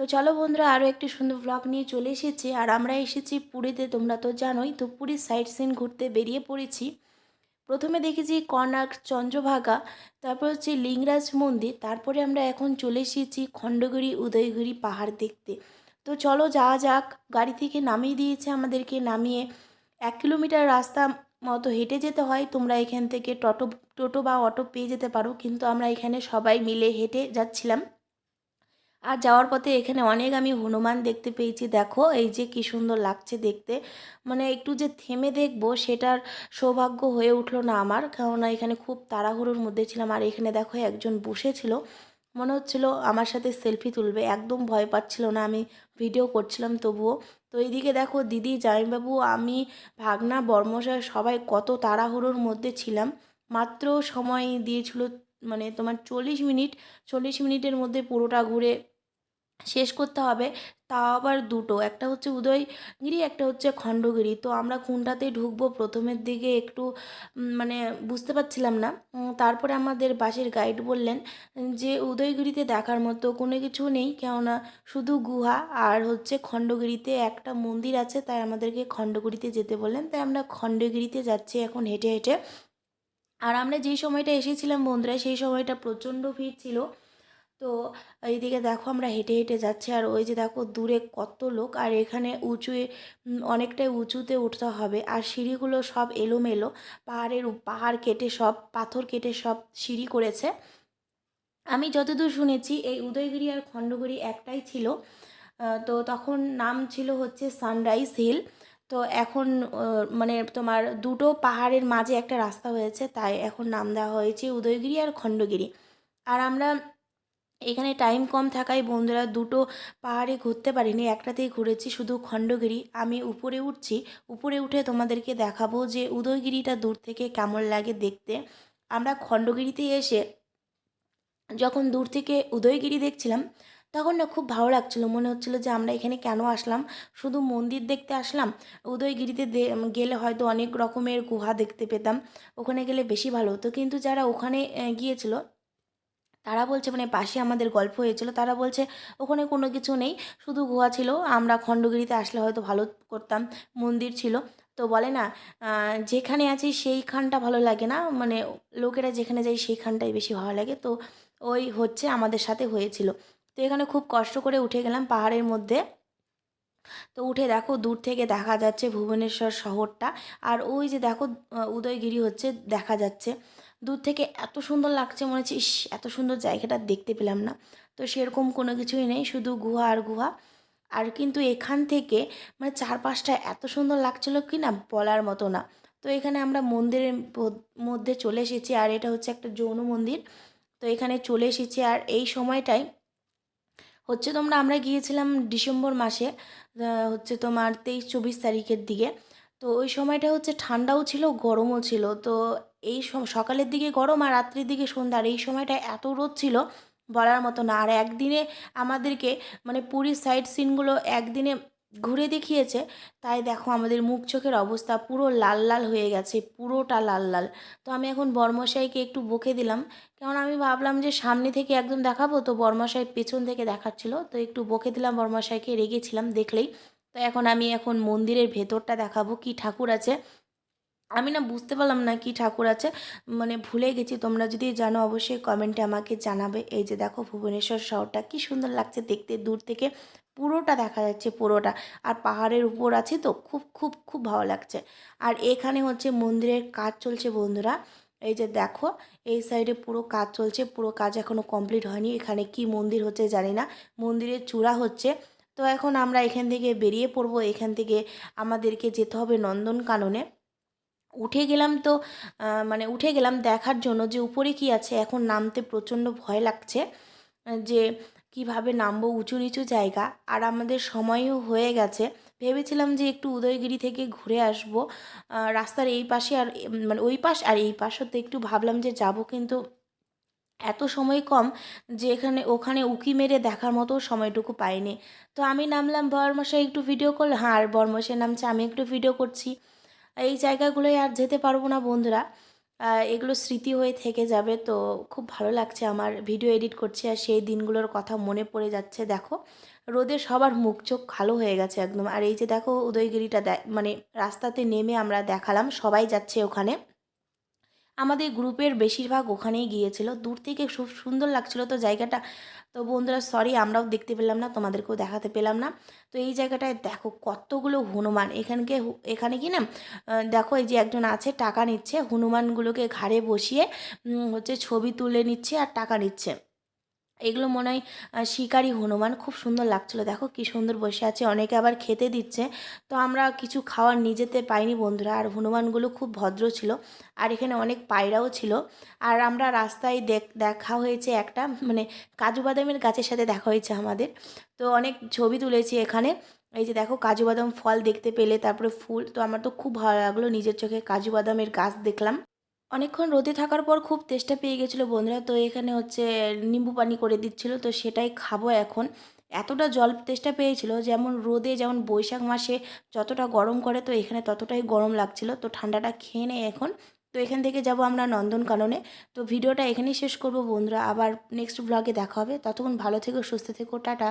তো চলো বন্ধুরা আরও একটি সুন্দর ব্লগ নিয়ে চলে এসেছি। আর আমরা এসেছি পুরীতে, তোমরা তো জানোই, তো পুরীর সাইট সিন ঘুরতে বেরিয়ে পড়েছি। প্রথমে দেখেছি কর্ণাক চন্দ্রভাগা, তারপর হচ্ছে লিঙ্গরাজ মন্দির, তারপরে আমরা এখন চলে এসেছি খণ্ডগিরি, উদয়গিরি পাহাড় দেখতে। তো চলো যাওয়া যাক, গাড়ি থেকে নামিয়ে দিয়েছে আমাদেরকে, নামিয়ে এক কিলোমিটার রাস্তা মতো হেঁটে যেতে হয়। তোমরা এখান থেকে টোটো টোটো বা অটো পেয়ে যেতে পারো, কিন্তু আমরা এখানে সবাই মিলে হেঁটে যাচ্ছিলাম। আর যাওয়ার পথে এখানে অনেক আমি হনুমান দেখতে পেয়েছি। দেখো, এই যে কি সুন্দর লাগছে দেখতে। মানে একটু যে থেমে দেখব সেটার সৌভাগ্য হয়ে উঠল না আমার। কেননা এখানে খুব তাড়াহুড়োর মধ্যে ছিলাম আর এখানে দেখো একজন বসেছিল। মনে হচ্ছিল আমার সাথে সেলফি তুলবে। একদম ভয় পাচ্ছিল না, আমি ভিডিও করছিলাম তবুও। তো এইদিকে দেখো দিদি জামিবাবু আমি, ভাগনা, বর্মশাই সবাই কত তাড়াহুড়োর মধ্যে ছিলাম। মাত্র সময় দিয়েছিল মানে তোমার চল্লিশ মিনিট। চল্লিশ মিনিটের মধ্যে পুরোটা ঘুরে শেষ করতে হবে। তাও আবার দুটো, একটা হচ্ছে উদয়গিরি, একটা হচ্ছে খণ্ডগিরি। তো আমরা কোনটাতে ঢুকবো? প্রথমের দিকে একটু মানে বুঝতে পারছিলাম না। তারপরে আমাদের বাসের গাইড বললেন যে, উদয়গিরিতে দেখার মতো কোনো কিছু নেই, কেননা শুধু গুহা আর হচ্ছে খণ্ডগিরিতে একটা মন্দির আছে, তাই আমাদেরকে খণ্ডগিরিতে যেতে বললেন। তাই আমরা খণ্ডগিরিতে যাচ্ছি এখন হেঁটে হেঁটে। আর আমরা যেই সময়টা এসেছিলাম বন্ধুরা, সেই সময়টা প্রচণ্ড ভিড় ছিল। তো এইদিকে দেখো আমরা হেঁটে হেঁটে যাচ্ছি। আর ওই যে দেখো দূরে কত লোক আর এখানে উম, অনেকটাই উঁচুতে উঠতে হবে। আর সিঁড়িগুলো সব এলোমেলো পাহাড়ের পাহাড় কেটে সব পাথর কেটে সব সিঁড়ি করেছে। আমি যতদূর শুনেছি এই উদয়গিরি আর খণ্ডগিরি একটাই ছিল। তো তখন নাম ছিল হচ্ছে সানরাইজ হিল। তো এখন মানে তোমার দুটো পাহাড়ের মাঝে একটা রাস্তা হয়েছে তাই এখন নাম দেওয়া হয়েছে উদয়গিরি আর খণ্ডগিরি। আর আমরা এখানে টাইম কম থাকায় বন্ধুরা দুটো পাহাড়ে ঘুরতে পারিনি, একটাতেই ঘুরেছি শুধু খণ্ডগিরি। আমি উপরে উঠছি, উপরে উঠে তোমাদেরকে দেখাবো যে উদয়গিরিটা দূর থেকে কেমন লাগে দেখতে। আমরা খণ্ডগিরিতে এসে যখন দূর থেকে উদয়গিরি দেখছিলাম, তখন না খুব ভালো লাগছিল। মনে হচ্ছিল যে আমরা এখানে কেন আসলাম? শুধু মন্দির দেখতে আসলাম? উদয়গিরিতে গেলে হয়তো অনেক রকমের গুহা দেখতে পেতাম, ওখানে গেলে বেশি ভালো হতো। কিন্তু যারা ওখানে গিয়েছিল তারা বলছে মানে পাশে আমাদের গল্প হয়েছিল, তারা বলছে, ওখানে কোনো কিছু নেই, শুধু গুহা ছিল, আমরা খণ্ডগিরিতে আসলে হয়তো ভালো করতাম, মন্দির ছিল। তো বলে না যেখানে আছি সেইখানটা ভালো লাগে না মানে লোকেরা যেখানে যায় সেইখানটাই বেশি ভালো লাগে। তো ওই হচ্ছে আমাদের সাথে হয়েছিল। তো এখানে খুব কষ্ট করে উঠে গেলাম পাহাড়ের মধ্যে। তো উঠে দেখো, দূর থেকে দেখা যাচ্ছে ভুবনেশ্বর শহরটা, আর ওই যে দেখো উদয়গিরি হচ্ছে দেখা যাচ্ছে। দূর থেকে এত সুন্দর লাগছে মনে হচ্ছে, ইস, এত সুন্দর জায়গাটা দেখতে পেলাম না। তো সেরকম কোনো কিছুই নেই, শুধু গুহা আর গুহা। আর কিন্তু এখান থেকে মানে চারপাশটা এত সুন্দর লাগছিল কি না, বলার মতো না। তো এখানে আমরা মন্দিরের মধ্যে চলে এসেছি, আর এটা হচ্ছে একটা যৌন মন্দির। তো এখানে চলে এসেছি, আর এই সময়টাই হচ্ছে তোমরা, আমরা গিয়েছিলাম ডিসেম্বর মাসে হচ্ছে তোমার তেইশ চব্বিশ তারিখের দিকে। তো ওই সময়টা হচ্ছে ঠান্ডাও ছিল, গরমও ছিল। তো এই সকালের দিকে গরম আর রাত্রির দিকে সন্ধ্যা। আর এই সময়টা এত রোদ ছিল বলার মতো না। আর একদিনে আমাদেরকে মানে পুরীর সাইড সিনগুলো একদিনে ঘুরে দেখিয়েছে। তাই দেখো আমাদের মুখ চোখের অবস্থা পুরো লাল লাল হয়ে গেছে, পুরোটা লাল লাল। তো আমি এখন বর্মশাইকে একটু বকে দিলাম। কারণ আমি ভাবলাম যে সামনে থেকে একদম দেখাবো। তো বর্মশাই পেছন থেকে দেখাচ্ছিল। তো একটু বকে দিলাম বর্মশাইকে, রেগেছিলাম দেখলেই। তো এখন আমি এখন মন্দিরের ভেতরটা দেখাবো, কি ঠাকুর আছে। আমি না বুঝতে পারলাম না কি ঠাকুর আছে। মানে ভুলে গেছি, তোমরা যদি জানো অবশ্যই কমেন্টে আমাকে জানাবে। এই যে দেখো ভুবনেশ্বর শহরটা কি সুন্দর লাগছে দেখতে। দূর থেকে পুরোটা দেখা যাচ্ছে পুরোটা। আর পাহাড়ের উপর আছে তো, খুব খুব খুব ভালো লাগছে। আর এখানে হচ্ছে মন্দিরের কাজ চলছে বন্ধুরা। এই যে দেখো, এই সাইডে পুরো কাজ চলছে। পুরো কাজ এখনও কমপ্লিট হয়নি। এখানে কি মন্দির হচ্ছে জানি না। মন্দিরের চূড়া হচ্ছে। তো এখন আমরা এখান থেকে বেরিয়ে পড়ব। এখান থেকে আমাদেরকে যেতে হবে নন্দনকাননে। উঠে গেলাম তো মানে উঠে গেলাম দেখার জন্য যে উপরে কি আছে, এখন নামতে প্রচণ্ড ভয় লাগছে, যে কীভাবে নামবো উঁচু নিচু জায়গা। আর আমাদের সময়ও হয়ে গেছে। ভেবেছিলাম যে একটু উদয়গিরি থেকে ঘুরে আসব রাস্তার এই পাশে আর মানে ওই পাশ আর এই পাশ হতে একটু ভাবলাম যে যাব কিন্তু এত সময় কম যে এখানে, ওখানে উকি মেরে দেখার মতো সময়টুকু পাইনি। তো আমি নামলাম বরমশাই একটু ভিডিও করল হ্যাঁ আর বরমশাই নামছে, আমি একটু ভিডিও করছি। এই জায়গাগুলোয় আর যেতে পারব না বন্ধুরা। এগুলো স্মৃতি হয়ে থেকে যাবে, তো খুব ভালো লাগছে আমার ভিডিও এডিট করছি আর সেই দিনগুলোর কথা মনে পড়ে যাচ্ছে, দেখো। রোদে সবার মুখ চোখ কালো হয়ে গেছে একদম। আর এই যে দেখো উদয়গিরিটা মানে রাস্তাতে নেমে আমরা দেখালাম, সবাই যাচ্ছে ওখানে। আমাদের গ্রুপের বেশিরভাগ ওখানেই গিয়েছিল। দূর থেকে খুব সুন্দর লাগছিল তো জায়গাটা। তো বন্ধুরা সরি আমরাও দেখতে পেলাম না, তোমাদেরকেও দেখাতে পেলাম না। তো এই জায়গাটায় দেখো কতগুলো হনুমান। এখানকে এখানে কি না দেখো এই যে একজন আছে, টাকা নিচ্ছে। হনুমানগুলোকে ঘাড়ে বসিয়ে হচ্ছে ছবি তুলে নিচ্ছে আর টাকা নিচ্ছে। এগুলো মনে হয় শিকারি হনুমান। খুব সুন্দর লাগছিল। দেখো কি সুন্দর বসে আছে। অনেকে আবার খেতে দিচ্ছে। তো আমরা কিছু খাওয়ার নিজেতে পাইনি বন্ধুরা। আর হনুমানগুলো খুব ভদ্র ছিল। আর এখানে অনেক পায়রাও ছিল। আর আমরা রাস্তায় দেখ, দেখা হয়েছে একটা মানে কাজু বাদামের গাছের সাথে দেখা হয়েছে আমাদের। তো অনেক ছবি তুলেছি এখানে। এই যে দেখো কাজু বাদাম ফল দেখতে পেলে, তারপরে ফুল। তো আমার তো খুব ভালো লাগল নিজের চোখে কাজু বাদামের গাছ দেখলাম। অনেকক্ষণ রোদে থাকার পর খুব তেষ্টা পেয়ে গেছিল বন্ধুরা। তো এখানে হচ্ছে নিম্বু পানি করে দিচ্ছিল, তো সেটাই খাব এখন। এতটা জল তেষ্টা পেয়েছিল, যেমন রোদে যেমন বৈশাখ মাসে যতটা গরম করে, তো এখানে ততটাই গরম লাগছিল। তো ঠান্ডাটা খেয়ে নেই এখন। তো এখান থেকে যাব আমরা নন্দনকাননে। তো ভিডিওটা এখানেই শেষ করব বন্ধুরা। আবার নেক্সট ব্লগে দেখা হবে। ততক্ষণ ভালো থেকো, সুস্থ থেকো, টাটা।